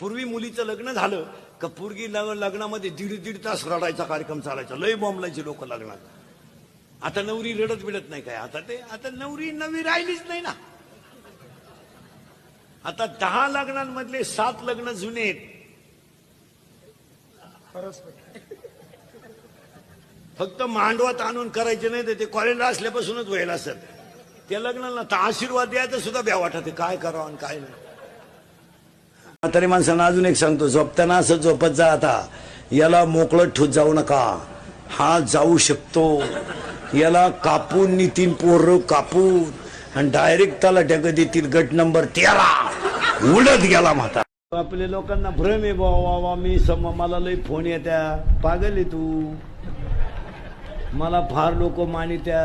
पूर्वी मुलीचं लग्न झालं का पूर्वी लग- लग्नामध्ये दीड दीड तास रडायचा कार्यक्रम चालायचा. लय बॉम्बलायचे लोक लग्नात. आता नवरी रडत बिडत नाही काय. आता ते आता नवरी नवी राहिलीच नाही ना. आता दहा लग्नांमधले सात लग्न जुने फक्त मांडवात आणून करायचे नाही तर ते कॉलेजला असल्यापासूनच व्हायला असत त्या लग्नाला तर आशीर्वाद द्यायचं सुद्धा भ्या वाटत. काय करावं आणि काय नाही. म्हातारी माणसांना अजून एक सांगतो झोपताना असं झोपत जा आता. याला मोकळं ठोत जाऊ नका. हा जाऊ शकतो. याला कापून नितीन पोर कापून आणि डायरेक्ट त्याला ढग देतील गट नंबर तेरा. उडत गेला म्हाता आपल्या लोकांना भ्रम आहे बाबा वा मी सम मला लय फोन येत्या. पागल आहे तू. मला फार लोक मानित्या.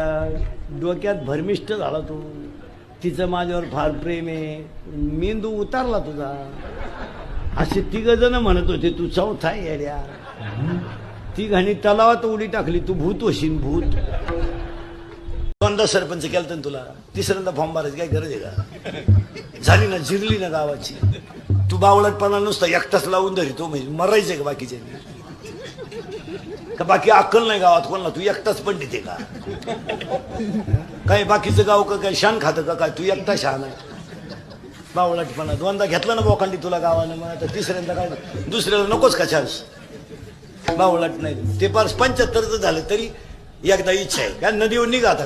डोक्यात भरमिष्ट झाला तू. तिचं माझ्यावर फार प्रेम आहे. मेंदू उतारला तुझा. असे तिघ जण म्हणत होते तू चौथा आहे येड्या तिघांनी तलावात उडी टाकली तू भूत होशील भूत. दोनदा सरपंच केलं तर तुला. तिसऱ्यांदा फॉर्म भरायची काय गरज आहे का? झाली ना जिरली ना गावाची. तू बावळटपणा नुसता एकटाच लावून धरितो म्हणजे मरायचंय का बाकीचे? का बाकी अक्कल नाही गावात कोणाला? तू एकटाच पंडित आहे का? काय बाकीचं गाव का काय शान खातं का? काय तू एकटा शान आहे? बावळटपणा दोनदा घेतला ना बोखंडी तुला गावानं मग आता तिसऱ्यांदा काय दुसऱ्याला नकोच का चान्स बावळट नाही. ते पार पंच्याहत्तरचं झालं तरी एकदा इच्छा आहे. का नदीवर निघा आता.